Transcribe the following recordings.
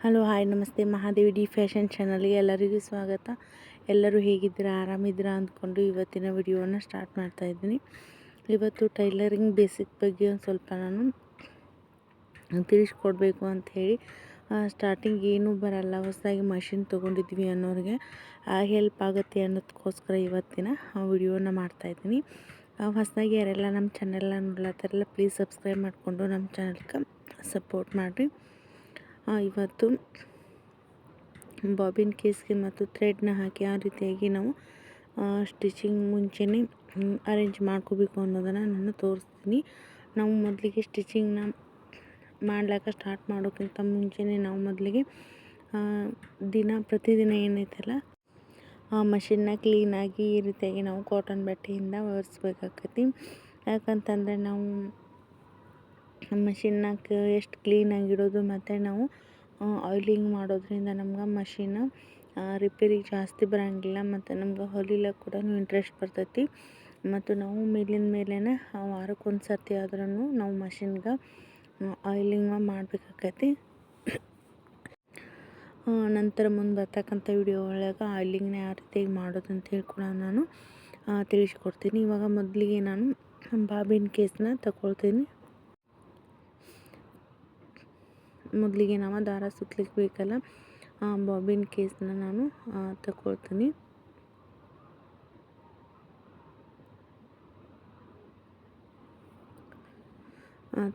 Hello hi ನಮಸ್ತೆ, Mahadevi D fashion ಚಾನಲ್ಗೆ ಎಲ್ಲರಿಗೂ ಸ್ವಾಗತ. ಎಲ್ಲರೂ ಹೇಗಿದ್ದೀರಾ? ಆರಾಮಿದ್ದೀರಾ ಅಂದ್ಕೊಂಡು ಇವತ್ತಿನ ವಿಡಿಯೋನ ಸ್ಟಾರ್ಟ್ ಮಾಡ್ತಾ ಇದ್ದೀನಿ. ಇವತ್ತು ಟೈಲರಿಂಗ್ ಬೇಸಿಕ್ ಬಗ್ಗೆ ಒಂದು ಸ್ವಲ್ಪ ನಾನು ತಿಳಿಸ್ಕೊಡ್ಬೇಕು ಅಂತ ಹೇಳಿ ಸ್ಟಾರ್ಟಿಂಗ್ ಏನೂ ಬರಲ್ಲ. ಹೊಸದಾಗಿ ಮಷಿನ್ ತೊಗೊಂಡಿದ್ವಿ ಅನ್ನೋರಿಗೆ ಹೆಲ್ಪ್ ಆಗುತ್ತೆ ಅನ್ನೋದಕ್ಕೋಸ್ಕರ ಇವತ್ತಿನ ವಿಡಿಯೋನ ಮಾಡ್ತಾಯಿದ್ದೀನಿ ಹೊಸದಾಗಿ ಯಾರೆಲ್ಲ ನಮ್ಮ ಚಾನೆಲ್ನ ನೋಡ್ಲತ್ತಾರಲ್ಲ ಪ್ಲೀಸ್ ಸಬ್ಸ್ಕ್ರೈಬ್ ಮಾಡಿಕೊಂಡು ನಮ್ಮ ಚಾನಲ್ಗೆ ಸಪೋರ್ಟ್ ಮಾಡಿರಿ. ಇವತ್ತು ಬಾಬಿನ್ ಕೇಸ್ಗೆ ಮತ್ತು ಥ್ರೆಡ್ನ ಹಾಕಿ ಆ ರೀತಿಯಾಗಿ ನಾವು ಸ್ಟಿಚಿಂಗ್ ಮುಂಚೆನೇ ಅರೇಂಜ್ ಮಾಡ್ಕೋಬೇಕು ಅನ್ನೋದನ್ನು ನಾನು ತೋರಿಸ್ತೀನಿ. ನಾವು ಮೊದಲಿಗೆ ಸ್ಟಿಚಿಂಗ್ನ ಮಾಡ್ಲಿಕ್ಕೆ ಸ್ಟಾರ್ಟ್ ಮಾಡೋಕ್ಕಿಂತ ಮುಂಚೆನೇ ನಾವು ಮೊದಲಿಗೆ ದಿನ, ಪ್ರತಿದಿನ ಏನೈತಲ್ಲ, ಆ, ಮಷಿನ್ನ ಕ್ಲೀನಾಗಿ ಈ ರೀತಿಯಾಗಿ ನಾವು ಕಾಟನ್ ಬಟ್ಟೆಯಿಂದ ಒರೆಸ್ಬೇಕಾಕತಿ. ಯಾಕಂತಂದರೆ ನಾವು ಮಷಿನ್ನಾಗ ಎಷ್ಟು ಕ್ಲೀನಾಗಿಡೋದು ಮತ್ತು ನಾವು ಆಯ್ಲಿಂಗ್ ಮಾಡೋದರಿಂದ ನಮ್ಗೆ ಮಷೀನ್ ರಿಪೇರಿ ಜಾಸ್ತಿ ಬರೋಂಗಿಲ್ಲ ಮತ್ತು ನಮ್ಗೆ ಹೊಲಿಲಿಕ್ಕೆ ಕೂಡ ಇಂಟ್ರೆಸ್ಟ್ ಬರ್ತೈತಿ. ಮತ್ತು ನಾವು ಮೇಲಿನ ಮೇಲೇ ವಾರಕ್ಕೆ ಒಂದು ಸರ್ತಿ ಆದ್ರೂ ನಾವು ಮಷಿನ್ಗೆ ಆಯ್ಲಿಂಗ್ ಮಾಡಬೇಕಾಕೈತಿ. ನಂತರ ಮುಂದೆ ಬರ್ತಕ್ಕಂಥ ವಿಡಿಯೋ ಒಳಗೆ ಆಯ್ಲಿಂಗ್ನ ಯಾವ ರೀತಿಯಾಗಿ ಮಾಡೋದು ಅಂತೇಳಿ ಕೂಡ ನಾನು ತಿಳಿಸ್ಕೊಡ್ತೀನಿ. ಇವಾಗ ಮೊದಲಿಗೆ ನಾನು ಬಾಬಿನ ಕೇಸನ್ನ ತಗೊಳ್ತೀನಿ ಮೊದಲಿಗೆ ನಾವು ದಾರ ಸುತ್ತಲಿಕ್ಕೆ ಬೇಕಲ್ಲ, ಆ ಬಾಬಿನ್ ಕೇಸನ್ನ ನಾನು ತಗೊಳ್ತೀನಿ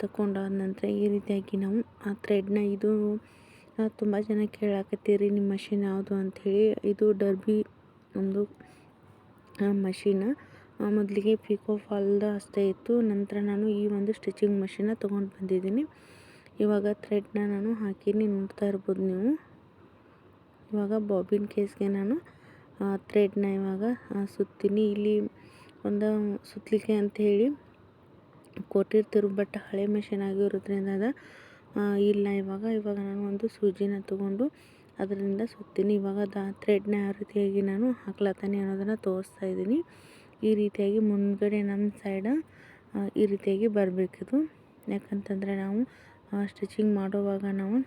ತಗೊಂಡಾದ ನಂತರ ಈ ರೀತಿಯಾಗಿ ನಾವು ಆ ಥ್ರೆಡ್ನ ಇದು ತುಂಬ ಜನ ಕೇಳಾಕತ್ತೀರಿ ನಿಮ್ಮ ಮಷಿನ್ ಯಾವುದು ಅಂಥೇಳಿ ಇದು ಡರ್ಬಿ ಒಂದು ಮಷಿನ್ ಮೊದಲಿಗೆ ಪಿಕೋ ಫಾಲ್ದ ಅಷ್ಟೇ ಇತ್ತು. ನಂತರ ನಾನು ಈ ಒಂದು ಸ್ಟಿಚಿಂಗ್ ಮಷಿನ್ನ ತೊಗೊಂಡು ಬಂದಿದ್ದೀನಿ. ಇವಾಗ ಥ್ರೆಡ್ನ ನಾನು ಹಾಕೀನಿ ನೋಡ್ತಾ ಇರ್ಬೋದು ನೀವು. ಇವಾಗ ಬಾಬಿನ್ ಕೇಸ್ಗೆ ನಾನು ಥ್ರೆಡ್ನ ಇವಾಗ ಸುತ್ತೀನಿ. ಇಲ್ಲಿ ಒಂದು ಸುತ್ತಲಿಕ್ಕೆ ಹೇಳಿ ಕೊಟ್ಟಿರ್ತಿರು ಬಟ್ ಹಳೆ ಮೆಷಿನ್ ಆಗಿರೋದ್ರಿಂದ ಅದ ಇಲ್ಲ. ಇವಾಗ ಇವಾಗ ನಾನು ಒಂದು ಸೂಜಿನ ತಗೊಂಡು ಅದರಿಂದ ಸುತ್ತೀನಿ. ಇವಾಗ ದಾ ಥ್ರೆಡ್ನ ಯಾವ ರೀತಿಯಾಗಿ ನಾನು ಹಾಕ್ಲತ್ತಾನೆ ಅನ್ನೋದನ್ನು ತೋರಿಸ್ತಾ ಇದ್ದೀನಿ. ಈ ರೀತಿಯಾಗಿ ಮುಂದ್ಗಡೆ ನಮ್ಮ ಸೈಡ ಈ ರೀತಿಯಾಗಿ ಬರಬೇಕಿದು. ಯಾಕಂತಂದರೆ ನಾವು ಸ್ಟಿಚಿಂಗ್ ಮಾಡುವಾಗ ನಾವು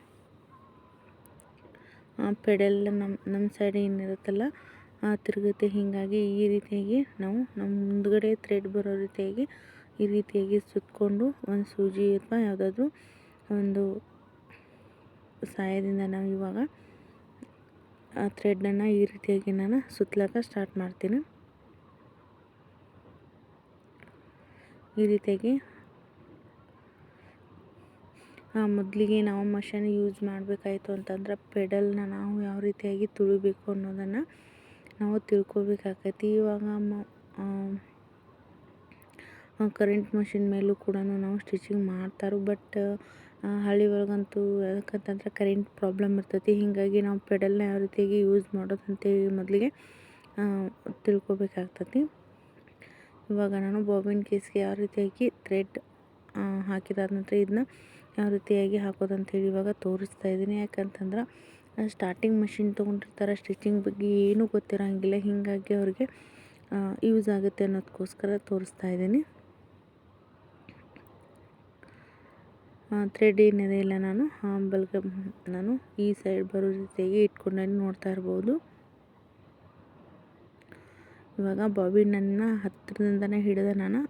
ಪೆಡಲ್ ನಮ್ಮ ನಮ್ಮ ಸೈಡ್ ಏನಿರುತ್ತಲ್ಲ ತಿರುಗುತ್ತೆ. ಹೀಗಾಗಿ ಈ ರೀತಿಯಾಗಿ ನಾವು ನಮ್ಮ ಮುಂದ್ಗಡೆ ಥ್ರೆಡ್ ಬರೋ ರೀತಿಯಾಗಿ ಈ ರೀತಿಯಾಗಿ ಸುತ್ತಕೊಂಡು ಒಂದು ಸೂಜಿ ಅಥವಾ ಯಾವುದಾದ್ರೂ ಒಂದು ಸಹಾಯದಿಂದ ನಾವು ಇವಾಗ ಆ ಥ್ರೆಡ್ಡನ್ನು ಈ ರೀತಿಯಾಗಿ ನಾನು ಸುತ್ತಲಕ್ಕ ಸ್ಟಾರ್ಟ್ ಮಾಡ್ತೀನಿ. ಈ ರೀತಿಯಾಗಿ ಮೊದಲಿಗೆ ನಾವು ಮಷನ್ ಯೂಸ್ ಮಾಡಬೇಕಾಯ್ತು ಅಂತಂದ್ರೆ ಪೆಡಲ್ನ ನಾವು ಯಾವ ರೀತಿಯಾಗಿ ತುಳಿಬೇಕು ಅನ್ನೋದನ್ನು ನಾವು ತಿಳ್ಕೊಬೇಕಾಕೈತಿ ಇವಾಗ ಮ ಕರೆಂಟ್ ಮಷಿನ್ ಮೇಲೂ ಕೂಡ ನಾವು ಸ್ಟಿಚಿಂಗ್ ಮಾಡ್ತಾರೆ ಬಟ್ ಹಳ್ಳಿ ಒಳಗಂತೂ ಯಾಕಂತಂದ್ರೆ ಕರೆಂಟ್ ಪ್ರಾಬ್ಲಮ್ ಇರ್ತೈತಿ. ಹೀಗಾಗಿ ನಾವು ಪೆಡಲ್ನ ಯಾವ ರೀತಿಯಾಗಿ ಯೂಸ್ ಮಾಡೋದು ಅಂತೇಳಿ ಮೊದಲಿಗೆ ತಿಳ್ಕೊಬೇಕಾಗ್ತತಿ ಇವಾಗ ನಾನು ಬಾಬಿನ್ ಕೇಸ್ಗೆ ಯಾವ ರೀತಿಯಾಗಿ ಥ್ರೆಡ್ ಹಾಕಿದಾದ ನಂತರ ಇದನ್ನ ಯಾವ ರೀತಿಯಾಗಿ ಹಾಕೋದು ಅಂತೇಳಿ ಇವಾಗ ತೋರಿಸ್ತಾ ಇದ್ದೀನಿ. ಯಾಕಂತಂದ್ರೆ ಸ್ಟಾರ್ಟಿಂಗ್ ಮಷಿನ್ ತೊಗೊಂಡಿರ್ತಾರೆ ಸ್ಟಿಚಿಂಗ್ ಬಗ್ಗೆ ಏನೂ ಗೊತ್ತಿರೋಂಗಿಲ್ಲ. ಹೀಗಾಗಿ ಅವ್ರಿಗೆ ಯೂಸ್ ಆಗುತ್ತೆ ಅನ್ನೋದಕ್ಕೋಸ್ಕರ ತೋರಿಸ್ತಾ ಇದ್ದೀನಿ. ಥ್ರೆಡ್ ಏನಿದೆ ಇಲ್ಲ ನಾನು ಬಲ್ಗ ನಾನು ಈ ಸೈಡ್ ಬರೋ ರೀತಿಯಾಗಿ ಇಟ್ಕೊಂಡು ನೋಡ್ತಾ ಇರ್ಬೋದು. ಇವಾಗ ಬಾಬಿನನ್ನು ಹತ್ತಿರದಿಂದನೇ ಹಿಡಿದ ನಾನು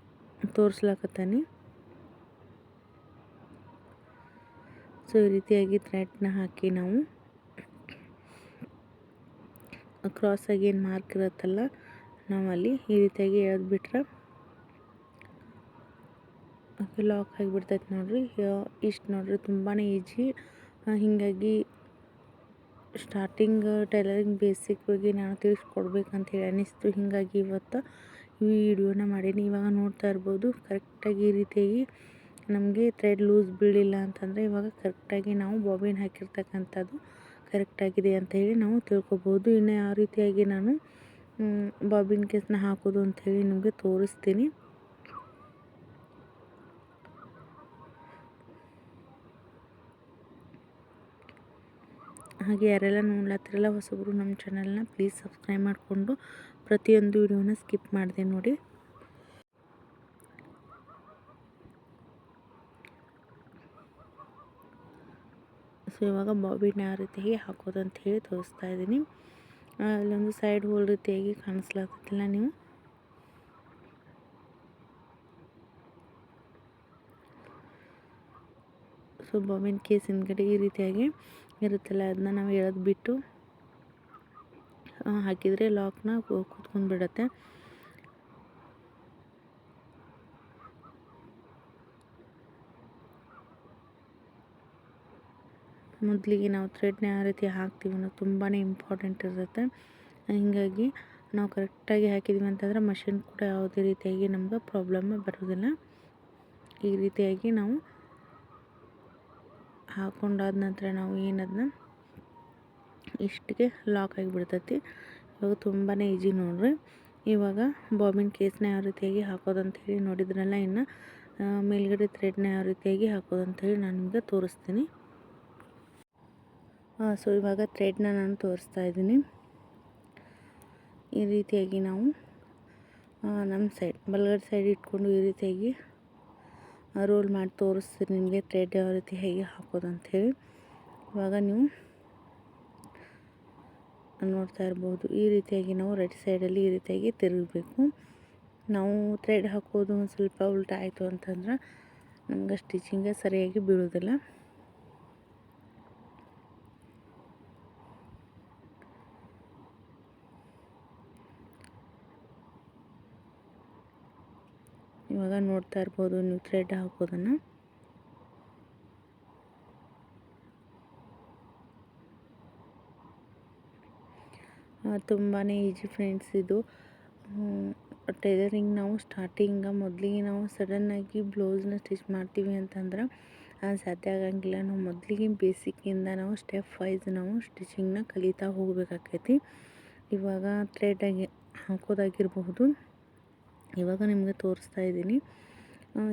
ತೋರಿಸ್ಲಕತ್ತೀನಿ. ಸೊ ಈ ರೀತಿಯಾಗಿ ಥ್ರೆಡ್ನ ಹಾಕಿ ನಾವು ಕ್ರಾಸಾಗಿ ಏನು ಮಾರ್ಕ್ ಇರುತ್ತಲ್ಲ ನಾವಲ್ಲಿ ಈ ರೀತಿಯಾಗಿ ಎಳೆದ್ಬಿಟ್ರೆ ಲಾಕ್ ಆಗಿಬಿಡ್ತೈತೆ ನೋಡಿರಿ. ಇಷ್ಟು ನೋಡಿರಿ ತುಂಬಾ ಈಜಿ ಹೀಗಾಗಿ ಸ್ಟಾರ್ಟಿಂಗ್ ಟೈಲರಿಂಗ್ ಬೇಸಿಕ್ ಬಗ್ಗೆ ನಾನು ತಿಳಿಸ್ಕೊಡ್ಬೇಕಂತ ಹೇಳಿ ಅನ್ನಿಸ್ತು. ಹೀಗಾಗಿ ಇವತ್ತು ಈ ವಿಡಿಯೋನ ಮಾಡೀನಿ ಇವಾಗ ನೋಡ್ತಾ ಇರ್ಬೋದು ಕರೆಕ್ಟಾಗಿ ಈ ರೀತಿಯಾಗಿ ನಮಗೆ ಥ್ರೆಡ್ ಲೂಸ್ ಬೀಳಿಲ್ಲ ಅಂತಂದರೆ ಇವಾಗ ಕರೆಕ್ಟಾಗಿ ನಾವು ಬಾಬಿನ್ ಹಾಕಿರ್ತಕ್ಕಂಥದ್ದು ಕರೆಕ್ಟಾಗಿದೆ ಅಂತ ಹೇಳಿ ನಾವು ತಿಳ್ಕೊಬೋದು. ಇನ್ನು ಯಾವ ರೀತಿಯಾಗಿ ನಾನು ಬಾಬಿನ್ ಕೇಸ್ನ ಹಾಕೋದು ಅಂಥೇಳಿ ನಿಮಗೆ ತೋರಿಸ್ತೀನಿ. ಹಾಗೆ ಯಾರೆಲ್ಲ ನೋಡ್ಲತ್ತಿರಲ್ಲ ಹೊಸಬ್ರು ನಮ್ಮ ಚಾನಲ್ನ ಪ್ಲೀಸ್ ಸಬ್ಸ್ಕ್ರೈಬ್ ಮಾಡಿಕೊಂಡು ಪ್ರತಿಯೊಂದು ವಿಡಿಯೋನ ಸ್ಕಿಪ್ ಮಾಡಿದೆ ನೋಡಿ ಸೊ ಇವಾಗ ಬಾಬಿನ ಯಾವ ರೀತಿಯಾಗಿ ಹಾಕೋದು ಅಂತ ಹೇಳಿ ತೋರಿಸ್ತಾ ಇದ್ದೀನಿ. ಅಲ್ಲೊಂದು ಸೈಡ್ ಹೋಲ್ ರೀತಿಯಾಗಿ ಕಾಣಿಸ್ಲಾಗ್ತಿಲ್ಲ ನೀವು. ಸೊ ಬಾಬಿನ ಕೇಸ್ ಹಿಂದ್ಗಡೆ ಈ ರೀತಿಯಾಗಿ ಇರುತ್ತಲ್ಲ, ಅದನ್ನ ನಾವು ಹೇಳೋದು ಬಿಟ್ಟು ಹಾಕಿದರೆ ಲಾಕ್ನ ಕೂತ್ಕೊಂಡು ಬಿಡುತ್ತೆ ಮೊದಲಿಗೆ ನಾವು ಥ್ರೆಡ್ನ ಯಾವ ರೀತಿ ಹಾಕ್ತೀವಿ ಅನ್ನೋದು ತುಂಬಾ ಇಂಪಾರ್ಟೆಂಟ್ ಇರುತ್ತೆ. ಹೀಗಾಗಿ ನಾವು ಕರೆಕ್ಟಾಗಿ ಹಾಕಿದ್ವಿ ಅಂತಂದರೆ ಮಷಿನ್ ಕೂಡ ಯಾವುದೇ ರೀತಿಯಾಗಿ ನಮ್ಗೆ ಪ್ರಾಬ್ಲಮ್ ಬರೋದಿಲ್ಲ ಈ ರೀತಿಯಾಗಿ ನಾವು ಹಾಕೊಂಡಾದ ನಂತರ ನಾವು ಏನದನ್ನ ಇಷ್ಟಿಗೆ ಲಾಕ್ ಆಗಿಬಿಡ್ತೈತಿ. ಇವಾಗ ತುಂಬಾ ಈಜಿ ನೋಡ್ರಿ. ಇವಾಗ ಬಾಬಿನ್ ಕೇಸ್ನ ಯಾವ ರೀತಿಯಾಗಿ ಹಾಕೋದಂತ ಹೇಳಿ ನೋಡಿದ್ರಲ್ಲ ಇನ್ನು ಮೇಲ್ಗಡೆ ಥ್ರೆಡ್ನ ಯಾವ ರೀತಿಯಾಗಿ ಹಾಕೋದಂತ ಹೇಳಿ ನಾನು ನಿಮಗೆ ತೋರಿಸ್ತೀನಿ. ಸೊ ಇವಾಗ ಥ್ರೆಡ್ನ ನಾನು ತೋರಿಸ್ತಾ ಇದ್ದೀನಿ. ಈ ರೀತಿಯಾಗಿ ನಾವು ನಮ್ಮ ಸೈಡ್ ಬಲಗಡೆ ಸೈಡ್ ಇಟ್ಕೊಂಡು ಈ ರೀತಿಯಾಗಿ ರೋಲ್ ಮಾಡಿ ತೋರಿಸ್ತೀನಿ ನಿಮಗೆ ಥ್ರೆಡ್ ಯಾವ ರೀತಿ ಹೇಗೆ ಹಾಕೋದು ಅಂಥೇಳಿ ಇವಾಗ ನೀವು ನೋಡ್ತಾ ಇರ್ಬೋದು, ಈ ರೀತಿಯಾಗಿ ನಾವು ರೈಟ್ ಸೈಡಲ್ಲಿ ಈ ರೀತಿಯಾಗಿ ತಿರುಗಬೇಕು. ನಾವು ಥ್ರೆಡ್ ಹಾಕೋದು ಒಂದು ಸ್ವಲ್ಪ ಉಲ್ಟಾ ಆಯಿತು ಅಂತಂದ್ರೆ ನಮ್ಗೆ ಸ್ಟಿಚಿಂಗೇ ಸರಿಯಾಗಿ ಬೀಳೋದಿಲ್ಲ. ನೋಡ್ತಾ ಇರ್ಬೋದು, ನೀವು ಥ್ರೆಡ್ ಹಾಕೋದನ್ನು. ತುಂಬಾ ಈಜಿ ಫ್ರೆಂಡ್ಸ್ ಇದು. ಟೈಲರಿಂಗ್ ನಾವು ಸ್ಟಾರ್ಟಿಂಗ ಮೊದಲಿಗೆ ನಾವು ಸಡನ್ನಾಗಿ ಬ್ಲೌಸ್ನ ಸ್ಟಿಚ್ ಮಾಡ್ತೀವಿ ಅಂತಂದ್ರೆ ಸಾಧ್ಯ ಆಗಂಗಿಲ್ಲ. ನಾವು ಮೊದಲಿಗೆ ಬೇಸಿಕ್ಕಿಂದ ನಾವು ಸ್ಟೆಪ್ ವೈಸ್ ನಾವು ಸ್ಟಿಚಿಂಗ್ನ ಕಲಿತಾ ಹೋಗಬೇಕಾಕೈತಿ. ಇವಾಗ ಥ್ರೆಡ್ ಆಗಿ ಹಾಕೋದಾಗಿರಬಹುದು. ಇವಾಗ ನಿಮಗೆ ತೋರಿಸ್ತಾ ಇದ್ದೀನಿ.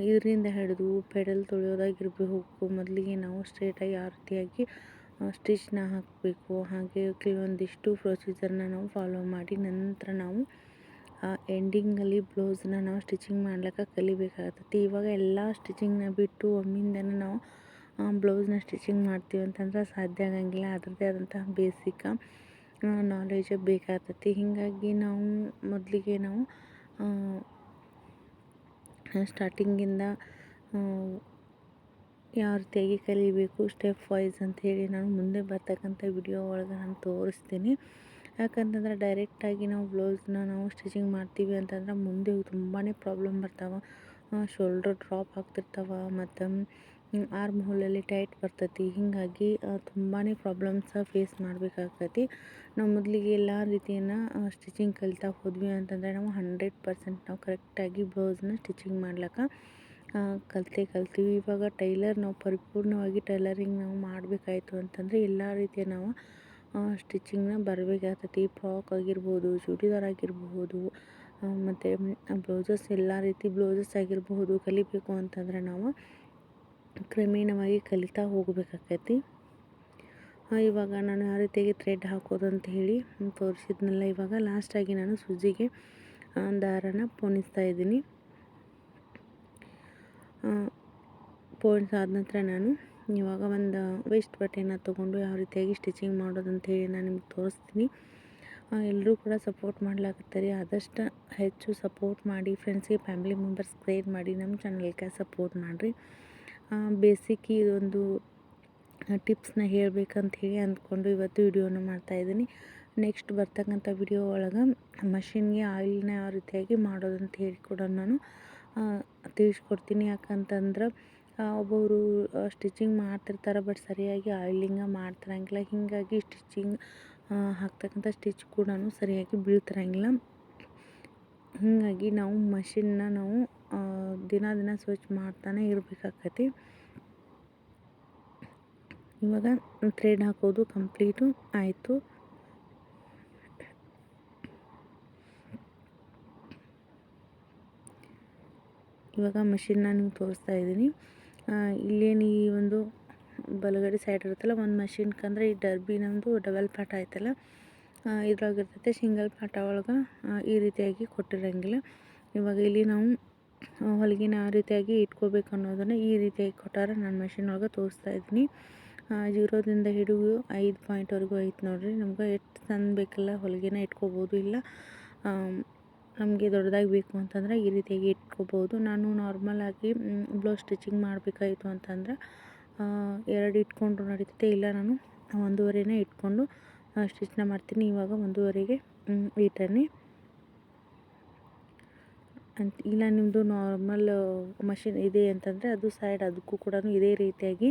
ಇದರಿಂದ ಹಿಡಿದು ಪೆಡಲ್ ತೊಳೆಯೋದಾಗಿರಬೇಕು ಮೊದಲಿಗೆ ನಾವು ಸ್ಟ್ರೇಟಾಗಿ ಆ ರೀತಿಯಾಗಿ ಸ್ಟಿಚ್ನ ಹಾಕಬೇಕು. ಹಾಗೆ ಕೆಲವೊಂದಿಷ್ಟು ಪ್ರೊಸೀಜರ್ನ ನಾವು ಫಾಲೋ ಮಾಡಿ, ನಂತರ ನಾವು ಎಂಡಿಂಗಲ್ಲಿ ಬ್ಲೌಸನ್ನ ನಾವು ಸ್ಟಿಚಿಂಗ್ ಮಾಡ್ಲಿಕ್ಕೆ ಕಲಿಬೇಕಾಗತ್ತೆ ಇವಾಗ ಎಲ್ಲ ಸ್ಟಿಚಿಂಗ್ನ ಬಿಟ್ಟು ಒಮ್ಮಿಂದನೇ ನಾವು ಬ್ಲೌಸ್ನ ಸ್ಟಿಚಿಂಗ್ ಮಾಡ್ತೀವಿ ಅಂತಂದ್ರೆ ಸಾಧ್ಯ ಆಗಂಗಿಲ್ಲ. ಅದರದ್ದೇ ಆದಂತಹ ಬೇಸಿಕ್ ನಾಲೆಜ್ ಬೇಕಾಗ್ತೈತಿ ಹೀಗಾಗಿ ನಾವು ಮೊದಲಿಗೆ ನಾವು ಸ್ಟಾರ್ಟಿಂಗಿಂದ ಯಾವ ರೀತಿಯಾಗಿ ಕಲಿಬೇಕು ಸ್ಟೆಪ್ ವೈಸ್ ಅಂಥೇಳಿ ನಾನು ಮುಂದೆ ಬರ್ತಕ್ಕಂಥ ವಿಡಿಯೋ ಒಳಗೆ ನಾನು ತೋರಿಸ್ತೀನಿ. ಯಾಕಂತಂದ್ರೆ ಡೈರೆಕ್ಟಾಗಿ ನಾವು ಬ್ಲೌಸ್ನ ನಾವು ಸ್ಟಿಚಿಂಗ್ ಮಾಡ್ತೀವಿ ಅಂತಂದ್ರೆ ಮುಂದೆ ತುಂಬಾ ಪ್ರಾಬ್ಲಮ್ ಬರ್ತಾವೆ. ಶೋಲ್ಡರ್ ಡ್ರಾಪ್ ಆಗ್ತಿರ್ತಾವೆ, ಮತ್ತು ಆರ್ಮ್ ಹೋಲಲ್ಲಿ ಟೈಟ್ ಬರ್ತೈತಿ. ಹೀಗಾಗಿ ತುಂಬಾ ಪ್ರಾಬ್ಲಮ್ಸ ಫೇಸ್ ಮಾಡಬೇಕಾಗ್ತೈತಿ. ನಾವು ಮೊದಲಿಗೆ ಎಲ್ಲ ರೀತಿಯನ್ನು ಸ್ಟಿಚಿಂಗ್ ಕಲಿತಾ ಹೋದ್ವಿ ಅಂತಂದರೆ ನಾವು ಹಂಡ್ರೆಡ್ ಪರ್ಸೆಂಟ್ ನಾವು ಕರೆಕ್ಟಾಗಿ ಬ್ಲೌಸ್ನ ಸ್ಟಿಚಿಂಗ್ ಮಾಡ್ಲಿಕ್ಕೆ ಕಲಿತೇ ಕಲ್ತೀವಿ. ಇವಾಗ ಟೈಲರ್ ನಾವು ಪರಿಪೂರ್ಣವಾಗಿ ಟೈಲರಿಂಗ್ ನಾವು ಮಾಡಬೇಕಾಯ್ತು ಅಂತಂದರೆ ಎಲ್ಲ ರೀತಿಯ ನಾವು ಸ್ಟಿಚಿಂಗ್ನ ಬರಬೇಕಾಗ್ತೈತಿ. ಫ್ರಾಕ್ ಆಗಿರ್ಬೋದು, ಚೂಡಿದಾರ್ ಆಗಿರಬಹುದು ಮತ್ತು ಬ್ಲೌಸಸ್ ಎಲ್ಲ ರೀತಿ ಬ್ಲೌಸಸ್ ಆಗಿರಬಹುದು ಕಲಿಬೇಕು ಅಂತಂದರೆ ನಾವು ಕ್ರಮೇಣವಾಗಿ ಕಲಿತಾ ಹೋಗಬೇಕಾಕೈತಿ. ಇವಾಗ ನಾನು ಯಾವ ರೀತಿಯಾಗಿ ಥ್ರೆಡ್ ಹಾಕೋದು ಅಂತ ಹೇಳಿ ತೋರಿಸಿದ್ನಲ್ಲ, ಇವಾಗ ಲಾಸ್ಟಾಗಿ ನಾನು ಸೂಜಿಗೆ ದಾರನ ಪೋಣಿಸ್ತಾ ಇದ್ದೀನಿ. ಪೋಣಿಸಾದ ನಂತರ ನಾನು ಇವಾಗ ಒಂದು ವೇಸ್ಟ್ ಬಟ್ಟೆನ ತೊಗೊಂಡು ಯಾವ ರೀತಿಯಾಗಿ ಸ್ಟಿಚಿಂಗ್ ಮಾಡೋದು ಅಂತ ಹೇಳಿ ನಾನು ನಿಮ್ಗೆ ತೋರಿಸ್ತೀನಿ. ಎಲ್ಲರೂ ಕೂಡ ಸಪೋರ್ಟ್ ಮಾಡ್ಲಾಕತ್ತಾರೆ. ಆದಷ್ಟು ಹೆಚ್ಚು ಸಪೋರ್ಟ್ ಮಾಡಿ ಫ್ರೆಂಡ್ಸಿಗೆ ಫ್ಯಾಮಿಲಿ ಮೆಂಬರ್ಸ್ ಕ್ರಿಯೇಟ್ ಮಾಡಿ ನಮ್ಮ ಚಾನಲ್ಗೆ ಸಪೋರ್ಟ್ ಮಾಡಿರಿ. ಬೇಸಿಕ್ ಇದೊಂದು ಟಿಪ್ಸ್ನ ಹೇಳಬೇಕಂತ ಹೇಳಿ ಅಂದ್ಕೊಂಡು ಇವತ್ತು ವಿಡಿಯೋನ ಮಾಡ್ತಾಯಿದ್ದೀನಿ ನೆಕ್ಸ್ಟ್ ಬರ್ತಕ್ಕಂಥ ವಿಡಿಯೋ ಒಳಗೆ ಮಷಿನ್ಗೆ ಆಯಿಲ್ನ ಯಾವ ರೀತಿಯಾಗಿ ಮಾಡೋದಂತ ಹೇಳಿ ಕೂಡ ನಾನು ತಿಳಿಸ್ಕೊಡ್ತೀನಿ. ಯಾಕಂತಂದ್ರೆ ಒಬ್ಬೊಬ್ಬರು ಸ್ಟಿಚಿಂಗ್ ಮಾಡ್ತಿರ್ತಾರೆ ಬಟ್ ಸರಿಯಾಗಿ ಆಯಿಲಿಂಗ ಮಾಡ್ತಿರಂಗಿಲ್ಲ. ಹೀಗಾಗಿ ಸ್ಟಿಚಿಂಗ್ ಹಾಕ್ತಕ್ಕಂಥ ಸ್ಟಿಚ್ ಕೂಡ ಸರಿಯಾಗಿ ಬೀಳ್ತಿರಂಗಿಲ್ಲ. ಹೀಗಾಗಿ ನಾವು ಮಷಿನ್ನ ನಾವು ದಿನ ದಿನ ಸ್ವಚ್ಛ ಮಾಡ್ತಾನೆ ಇರಬೇಕಾಕತಿ. ಇವಾಗ ಥ್ರೆಡ್ ಹಾಕೋದು ಕಂಪ್ಲೀಟು ಆಯಿತು. ಇವಾಗ ಮಷಿನ್ನ ನಿಮ್ಗೆ ತೋರಿಸ್ತಾ ಇದ್ದೀನಿ. ಇಲ್ಲೇನು ಈ ಒಂದು ಬಲಗಡೆ ಸೈಡ್ ಇರುತ್ತಲ್ಲ, ಒಂದು ಮಷಿನ್ಕಂದ್ರೆ ಈ ಡರ್ಬಿ ನಮ್ಮದು ಡಬಲ್ ಪಾಠ ಆಯ್ತಲ್ಲ ಇದ್ರಾಗಿರ್ತೈತೆ ಸಿಂಗಲ್ ಪಾಠ ಒಳಗೆ ಈ ರೀತಿಯಾಗಿ ಕೊಟ್ಟಿರಂಗಿಲ್ಲ. ಇವಾಗ ಇಲ್ಲಿ ನಾವು ಹೊಲಿಗೆನ ಆ ರೀತಿಯಾಗಿ ಇಟ್ಕೋಬೇಕು ಅನ್ನೋದನ್ನು ಈ ರೀತಿಯಾಗಿ ಕೊಟ್ಟಾರೆ ನಾನು ಮೆಷಿನ್ ಒಳಗೆ ತೋರಿಸ್ತಾ ಇದ್ದೀನಿ. ಜೀರೋದಿಂದ ಹಿಡಿದು ಐದು ಪಾಯಿಂಟ್ವರೆಗೂ ಐತೆ ನೋಡಿರಿ. ನಮ್ಗೆ ಎಷ್ಟು ಸಣ್ಣ ಬೇಕಲ್ಲ ಹೊಲಿಗೆನ ಇಟ್ಕೋಬೋದು ಇಲ್ಲ. ನಮಗೆ ದೊಡ್ಡದಾಗಿ ಬೇಕು ಅಂತಂದ್ರೆ ಈ ರೀತಿಯಾಗಿ ಇಟ್ಕೋಬೋದು. ನಾನು ನಾರ್ಮಲಾಗಿ ಬ್ಲೌಸ್ ಸ್ಟಿಚಿಂಗ್ ಮಾಡಬೇಕಾಯಿತು ಅಂತಂದ್ರೆ ಎರಡು ಇಟ್ಕೊಂಡ್ರು ನಡೀತೈತೆ. ಇಲ್ಲ ನಾನು ಒಂದೂವರೆನೇ ಇಟ್ಕೊಂಡು ಸ್ಟಿಚ್ನ ಮಾಡ್ತೀನಿ. ಇವಾಗ ಒಂದೂವರೆಗೆ ಇಟ್ಟೇನೆ. ಅಂತ ಇಲ್ಲ ನಿಮ್ಮದು ನಾರ್ಮಲ್ ಮಷಿನ್ ಇದೆ ಅಂತಂದರೆ ಅದು ಸೈಡ್ ಅದಕ್ಕೂ ಕೂಡ ಇದೇ ರೀತಿಯಾಗಿ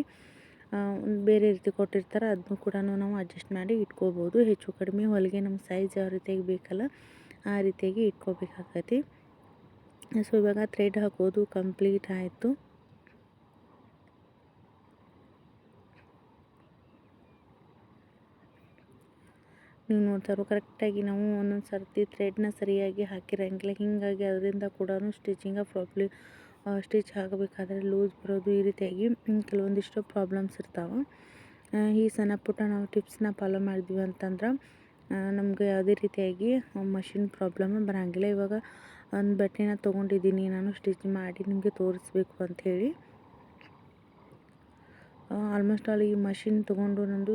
ಬೇರೆ ರೀತಿ ಕೊಟ್ಟಿರ್ತಾರೆ ಅದನ್ನು ಕೂಡ ನಾವು ಅಡ್ಜಸ್ಟ್ ಮಾಡಿ ಇಟ್ಕೋಬೋದು. ಹೆಚ್ಚು ಕಡಿಮೆ ಹೊಲಿಗೆ ನಮ್ಮ ಸೈಜ್ ಯಾವ ರೀತಿಯಾಗಿ ಬೇಕಲ್ಲ, ಆ ರೀತಿಯಾಗಿ ಇಟ್ಕೋಬೇಕಾಗತ್ತೆ. ಸೊ ಇವಾಗ ಥ್ರೆಡ್ ಹಾಕೋದು ಕಂಪ್ಲೀಟ್ ಆಯಿತು. ನೀವು ನೋಡ್ತಾ ಕರೆಕ್ಟಾಗಿ ನಾವು ಒಂದೊಂದು ಸರ್ತಿ ಥ್ರೆಡ್ನ ಸರಿಯಾಗಿ ಹಾಕಿರಂಗಿಲ್ಲ. ಹೀಗಾಗಿ ಅದರಿಂದ ಕೂಡ ಸ್ಟಿಚಿಂಗ ಪ್ರಾಬ್ಲಿ ಸ್ಟಿಚ್ ಆಗಬೇಕಾದ್ರೆ ಲೂಸ್ ಬರೋದು ಈ ರೀತಿಯಾಗಿ ಕೆಲವೊಂದಿಷ್ಟು ಪ್ರಾಬ್ಲಮ್ಸ್ ಇರ್ತಾವೆ. ಈ ಸಣ್ಣ ಪುಟ್ಟ ನಾವು ಟಿಪ್ಸ್ನ ಫಾಲೋ ಮಾಡಿದ್ವಿ ಅಂತಂದ್ರೆ ನಮಗೆ ಯಾವುದೇ ರೀತಿಯಾಗಿ ಮಷಿನ್ ಪ್ರಾಬ್ಲಮ್ ಬರೋಂಗಿಲ್ಲ. ಇವಾಗ ಒಂದು ಬಟ್ಟೆನ ತೊಗೊಂಡಿದ್ದೀನಿ, ನಾನು ಸ್ಟಿಚ್ ಮಾಡಿ ನಿಮಗೆ ತೋರಿಸ್ಬೇಕು ಅಂಥೇಳಿ ಆಲ್ಮೋಸ್ಟ್ ಆಲ್ ಈ ಮಷಿನ್ ತೊಗೊಂಡು ನಂದು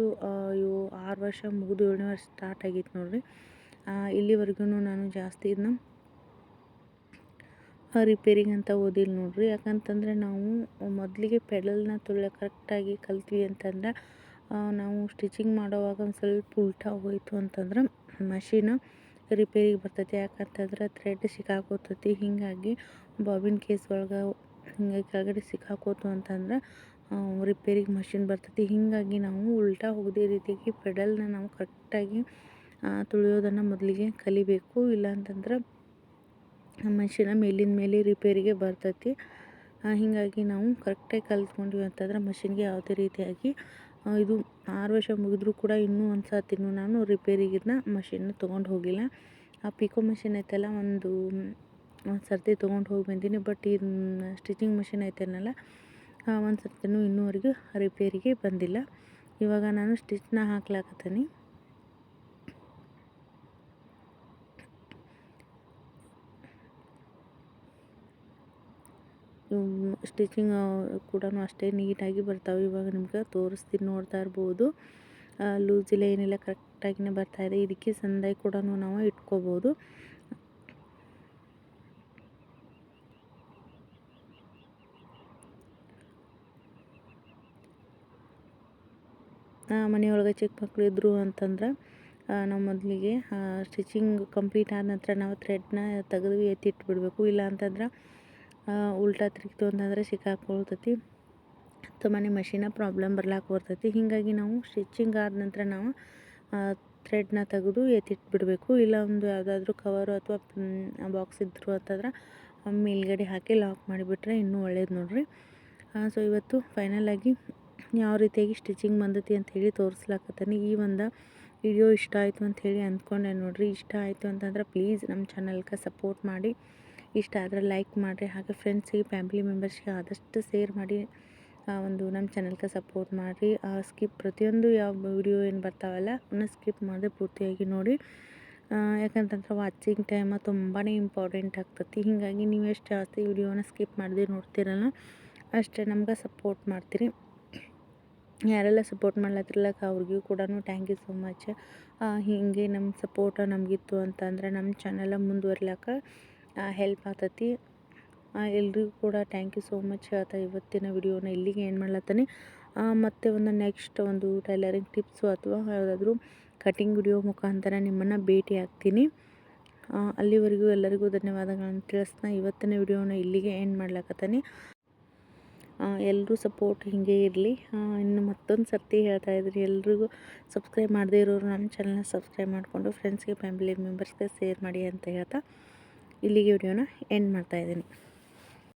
ಆರು ವರ್ಷ ಮುಗಿದು ಏಳನೇ ವರ್ಷ ಸ್ಟಾರ್ಟ್ ಆಗಿತ್ತು ನೋಡಿರಿ. ಇಲ್ಲಿವರೆಗೂ ನಾನು ಜಾಸ್ತಿ ಇದನ್ನ ರಿಪೇರಿಗೆ ಅಂತ ಓದಿಲ್ಲ ನೋಡಿರಿ. ಯಾಕಂತಂದರೆ ನಾವು ಮೊದಲಿಗೆ ಪೆಡಲ್ನ ತುಳ್ಳ ಕರೆಕ್ಟಾಗಿ ಕಲ್ತ್ವಿ ಅಂತಂದ್ರೆ ನಾವು ಸ್ಟಿಚಿಂಗ್ ಮಾಡೋವಾಗ ಒಂದು ಸ್ವಲ್ಪ ಉಲ್ಟಾ ಹೋಯಿತು ಅಂತಂದ್ರೆ ಮಷೀನ್ ರಿಪೇರಿಗೆ ಬರ್ತೈತಿ. ಯಾಕಂತಂದ್ರೆ ಥ್ರೆಡ್ ಸಿಕ್ಕಾಕೋತೈತಿ. ಹೀಗಾಗಿ ಬಾಬಿನ್ ಕೇಸ್ ಒಳಗೆ ಹಿಂಗಾಗಿ ಕೆಳಗಡೆ ಸಿಕ್ಕಾಕೋತು ಅಂತಂದ್ರೆ ರಿಪೇರಿಗೆ ಮಷಿನ್ ಬರ್ತೈತಿ. ಹೀಗಾಗಿ ನಾವು ಉಲ್ಟಾ ಹೋಗದೆ ರೀತಿಯಾಗಿ ಪೆಡಲ್ನ ನಾವು ಕರೆಕ್ಟಾಗಿ ತುಳಿಯೋದನ್ನು ಮೊದಲಿಗೆ ಕಲಿಬೇಕು. ಇಲ್ಲ ಅಂತಂದ್ರೆ ಮಷಿನ ಮೇಲಿನ ಮೇಲೆ ರಿಪೇರಿಗೆ ಬರ್ತೈತಿ. ಹೀಗಾಗಿ ನಾವು ಕರೆಕ್ಟಾಗಿ ಕಲ್ತ್ಕೊಂಡ್ವಿ ಅಂತಂದ್ರೆ ಮಷಿನ್ಗೆ ಯಾವುದೇ ರೀತಿಯಾಗಿ ಇದು ಆರು ವರ್ಷ ಮುಗಿದ್ರೂ ಕೂಡ ಇನ್ನೂ ಒಂದು ಸರ್ತಿನೂ ನಾನು ರಿಪೇರಿಗೆ ಇದನ್ನ ಮಷಿನ್ನ ತೊಗೊಂಡು ಹೋಗಿಲ್ಲ. ಆ ಪಿಕೋ ಮಷಿನ್ ಐತಲ್ಲ, ಒಂದು ಒಂದು ಸರ್ತಿ ತೊಗೊಂಡು ಹೋಗಿ ಬಂದೀನಿ. ಬಟ್ ಇದು ಸ್ಟಿಚಿಂಗ್ ಮಷಿನ್ ಐತೇನಲ್ಲ ಒಂದು ಸರ್ತಿನೂ ಇನ್ನೂವರೆಗೂ ರಿಪೇರಿಗೆ ಬಂದಿಲ್ಲ. ಇವಾಗ ನಾನು ಸ್ಟಿಚ್ನ ಹಾಕ್ಲಾಕತ್ತೀನಿ. ಸ್ಟಿಚಿಂಗ್ ಕೂಡ ಅಷ್ಟೇ ನೀಟಾಗಿ ಬರ್ತಾವೆ. ಇವಾಗ ನಿಮ್ಗೆ ತೋರಿಸ್ತೀನಿ ನೋಡ್ತಾ ಇರ್ಬೋದು. ಲೂಸಿಲ್ಲ ಏನಿಲ್ಲ ಕರೆಕ್ಟಾಗಿನೇ ಬರ್ತಾಯಿದೆ ಇದಕ್ಕೆ ಸಂದಾಯಿ ಕೂಡ ನಾವು ಇಟ್ಕೋಬೋದು. ಮನೆಯೊಳಗೆ ಚಿಕ್ಕ ಮಕ್ಕಳು ಇದ್ದರು ಅಂತಂದ್ರೆ ನಾವು ಮೊದಲಿಗೆ ಸ್ಟಿಚಿಂಗ್ ಕಂಪ್ಲೀಟ್ ಆದ ನಂತರ ನಾವು ಥ್ರೆಡ್ನ ತೆಗೆದು ಎತ್ತಿಟ್ಬಿಡಬೇಕು ಇಲ್ಲ ಅಂತಂದ್ರೆ ಉಲ್ಟಾ ತಿರುಗಿತು ಅಂತಂದರೆ ಸಿಕ್ಕಾಕೊಳ್ತೈತಿ. ತುಂಬಾ ಮಷಿನ ಪ್ರಾಬ್ಲಮ್ ಬರ್ಲಾಕ ಬರ್ತೈತಿ. ಹೀಗಾಗಿ ನಾವು ಸ್ಟಿಚಿಂಗ್ ಆದ ನಂತರ ನಾವು ಥ್ರೆಡ್ನ ತೆಗೆದು ಎತ್ತಿಟ್ಬಿಡಬೇಕು ಇಲ್ಲ ಒಂದು ಯಾವುದಾದ್ರೂ ಕವರು ಅಥವಾ ಬಾಕ್ಸ್ ಇದ್ದರು ಅಂತಂದ್ರೆ ಮೇಲ್ಗಡೆ ಹಾಕಿ ಲಾಕ್ ಮಾಡಿಬಿಟ್ರೆ ಇನ್ನೂ ಒಳ್ಳೇದು ನೋಡಿರಿ. ಸೊ ಇವತ್ತು ಫೈನಲಾಗಿ ಯಾವ ರೀತಿಯಾಗಿ ಸ್ಟಿಚಿಂಗ್ ಬಂದತಿ ಅಂತ ಹೇಳಿ ತೋರಿಸ್ಲಾಕತ್ತೀನಿ. ಈ ಒಂದು ವಿಡಿಯೋ ಇಷ್ಟ ಆಯಿತು ಅಂತ ಹೇಳಿ ಅಂದ್ಕೊಂಡೆ ನೋಡಿರಿ. ಇಷ್ಟ ಆಯಿತು ಅಂತಂದ್ರೆ ಪ್ಲೀಸ್ ನಮ್ಮ ಚಾನಲ್ಗೆ ಸಪೋರ್ಟ್ ಮಾಡಿ. ಇಷ್ಟ ಆದರೆ ಲೈಕ್ ಮಾಡಿರಿ. ಹಾಗೆ ಫ್ರೆಂಡ್ಸಿಗೆ ಫ್ಯಾಮಿಲಿ ಮೆಂಬರ್ಸ್ಗೆ ಆದಷ್ಟು ಶೇರ್ ಮಾಡಿ. ಒಂದು ನಮ್ಮ ಚಾನಲ್ಗೆ ಸಪೋರ್ಟ್ ಮಾಡಿರಿ. ಸ್ಕಿಪ್ ಪ್ರತಿಯೊಂದು ಯಾವ ವಿಡಿಯೋ ಏನು ಬರ್ತಾವಲ್ಲ, ಅವನ್ನ ಸ್ಕಿಪ್ ಮಾಡದೆ ಪೂರ್ತಿಯಾಗಿ ನೋಡಿ. ಯಾಕಂತಂದ್ರೆ ವಾಚಿಂಗ್ ಟೈಮ ತುಂಬಾ ಇಂಪಾರ್ಟೆಂಟ್ ಆಗ್ತತಿ. ಹೀಗಾಗಿ ನೀವು ಎಷ್ಟು ಜಾಸ್ತಿ ವಿಡಿಯೋನ ಸ್ಕಿಪ್ ಮಾಡದೆ ನೋಡ್ತೀರಲ್ಲ, ಅಷ್ಟೇ ನಮ್ಗೆ ಸಪೋರ್ಟ್ ಮಾಡ್ತೀರಿ. ಯಾರೆಲ್ಲ ಸಪೋರ್ಟ್ ಮಾಡ್ಲತ್ತಿರ್ಲಕ್ಕ ಅವ್ರಿಗೂ ಕೂಡ ಥ್ಯಾಂಕ್ ಯು ಸೋ ಮಚ್ ಹೀಗೆ ನಮ್ಮ ಸಪೋರ್ಟ ನಮಗಿತ್ತು ಅಂತಂದ್ರೆ ನಮ್ಮ ಚಾನಲ ಮುಂದುವರಿಲಕ್ಕ ಹೆಲ್ಪ್ ಆಗ್ತತಿ. ಎಲ್ರಿಗೂ ಕೂಡ ಥ್ಯಾಂಕ್ ಯು ಸೋ ಮಚ್ ಆತ ಇವತ್ತಿನ ವಿಡಿಯೋನ ಇಲ್ಲಿಗೆ ಏನು ಮಾಡ್ಲತ್ತಾನೆ. ಮತ್ತು ಒಂದು ನೆಕ್ಸ್ಟ್ ಒಂದು ಟೈಲರಿಂಗ್ ಟಿಪ್ಸು ಅಥವಾ ಯಾವುದಾದ್ರೂ ಕಟಿಂಗ್ ವಿಡಿಯೋ ಮುಖಾಂತರ ನಿಮ್ಮನ್ನು ಭೇಟಿ ಆಗ್ತೀನಿ. ಅಲ್ಲಿವರೆಗೂ ಎಲ್ಲರಿಗೂ ಧನ್ಯವಾದಗಳನ್ನು ತಿಳಿಸ್ತಾ ಇವತ್ತಿನ ವಿಡಿಯೋನ ಇಲ್ಲಿಗೆ ಏನು ಮಾಡ್ಲಕತ್ತಾನೆ. ಎಲ್ಲರೂ ಸಪೋರ್ಟ್ ಹೀಗೆ ಇರಲಿ. ಇನ್ನು ಮತ್ತೊಂದು ಸರ್ತಿ ಹೇಳ್ತಾ ಇದ್ರಿ, ಎಲ್ರಿಗೂ ಸಬ್ಸ್ಕ್ರೈಬ್ ಮಾಡದೇ ಇರೋರು ನಮ್ಮ ಚಾನಲ್ನ ಸಬ್ಸ್ಕ್ರೈಬ್ ಮಾಡಿಕೊಂಡು ಫ್ರೆಂಡ್ಸ್ಗೆ ಫ್ಯಾಮಿಲಿ ಮೆಂಬರ್ಸ್ಗೆ ಶೇರ್ ಮಾಡಿ ಅಂತ ಹೇಳ್ತಾ ಇಲ್ಲಿಗೆ ವಿಡಿಯೋನ ಎಂಡ್ ಮಾಡ್ತಾಯಿದ್ದೀನಿ